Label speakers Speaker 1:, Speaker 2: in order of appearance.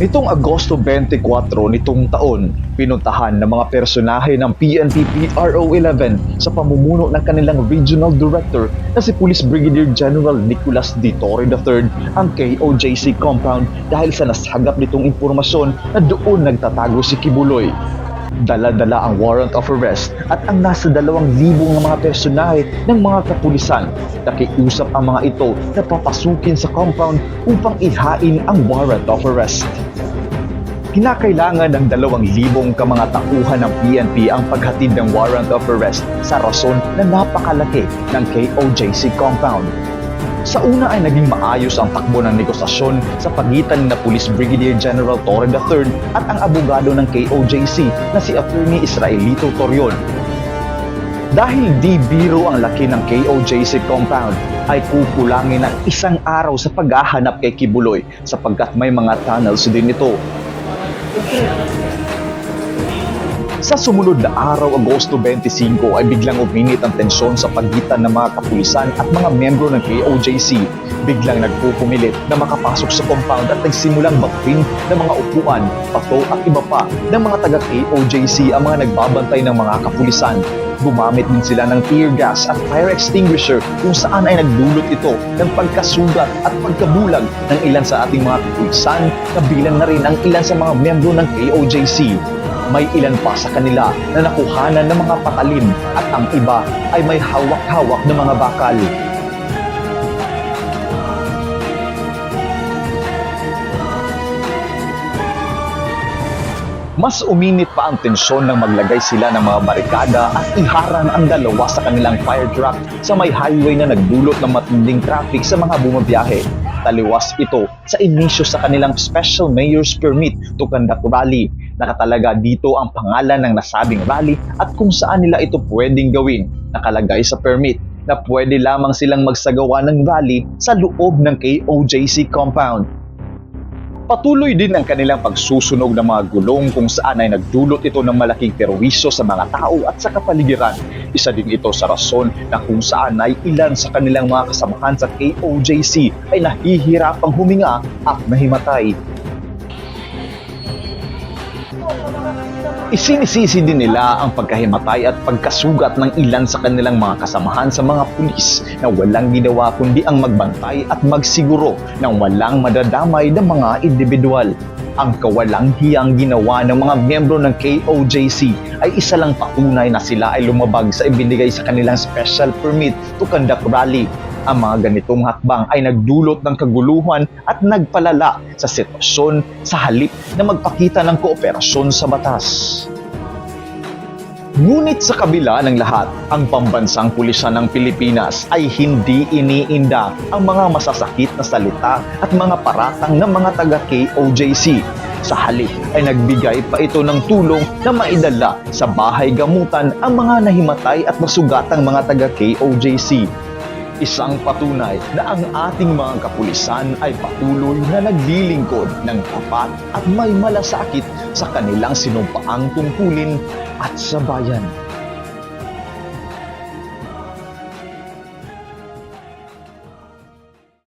Speaker 1: Nitong Agosto 24 nitong taon, pinuntahan ng mga personahe ng PNP PRO 11 sa pamumuno ng kanilang Regional Director na si Police Brigadier General Nicolas D. Torre III ang KOJC compound dahil sa nasagap nitong impormasyon na doon nagtatago si Kibuloy. Dala-dala ang warrant of arrest at ang nasa dalawang libong ng mga personahe ng mga kapulisan. Nakiusap ang mga ito na papasukin sa compound upang ihain ang warrant of arrest. Kinakailangan ng dalawang libong ka mga tauhan ng PNP ang paghatid ng warrant of arrest sa rason na napakalaki ng KOJC compound. Sa una ay naging maayos ang takbo ng negosasyon sa pagitan na Police Brigadier General Torre III at ang abogado ng KOJC na si Attorney Israelito Torion. Dahil di biro ang laki ng KOJC compound, ay kukulangin ng isang araw sa paghahanap kay Kibuloy sapagkat may mga tunnels din ito. Sa sumunod na araw, Agosto 25, ay biglang uminit ang tensyon sa pagitan ng mga kapulisan at mga membro ng KOJC. Biglang nagpupumilit na makapasok sa compound at nagsimulang magpin ng mga upuan, pato at iba pa ng mga taga KOJC ang mga nagbabantay ng mga kapulisan. Gumamit din sila ng tear gas at fire extinguisher kung saan ay nagdulot ito ng pagkasugat at pagkabulag ng ilan sa ating mga kapulisan, kabilang na rin ang ilan sa mga membro ng KOJC. May ilan pa sa kanila na nakuhanan ng mga patalim at ang iba ay may hawak-hawak na mga bakal. Mas uminit pa ang tensyon nang maglagay sila ng mga barikada at iharang ang dalawa sa kanilang fire truck sa may highway na nagdulot ng matinding traffic sa mga bumabiyahe. Taliwas ito sa inisyo sa kanilang Special Mayor's Permit to Conduct Rally. Nakatalaga dito ang pangalan ng nasabing rally at kung saan nila ito pwedeng gawin. Nakalagay sa permit na pwede lamang silang magsagawa ng rally sa loob ng KOJC compound. Patuloy din ang kanilang pagsusunog ng mga gulong kung saan ay nagdulot ito ng malaking perwisyo sa mga tao at sa kapaligiran. Isa din ito sa rason na kung saan ay ilan sa kanilang mga kasamahan sa KOJC ay nahihirapang huminga at nahimatay. Isinisisi din nila ang pagkahimatay at pagkasugat ng ilan sa kanilang mga kasamahan sa mga pulis na walang ginawa kundi ang magbantay at magsiguro ng walang madadamay ng mga individual. Ang kawalang hiyang ginawa ng mga miyembro ng KOJC ay isa lang patunay na sila ay lumabag sa ibinigay sa kanilang special permit to conduct rally. Ang mga ganitong hakbang ay nagdulot ng kaguluhan at nagpalala sa sitwasyon sa halip na magpakita ng kooperasyon sa batas. Ngunit sa kabila ng lahat, ang pambansang pulisan ng Pilipinas ay hindi iniinda ang mga masasakit na salita at mga paratang ng mga taga KOJC. Sa halip ay nagbigay pa ito ng tulong na maidala sa bahay gamutan ang mga nahimatay at masugatang mga taga KOJC. Isang patunay na ang ating mga kapulisan ay patuloy na naglilingkod ng tapat at may malasakit sa kanilang sinumpaang tungkulin at sa bayan.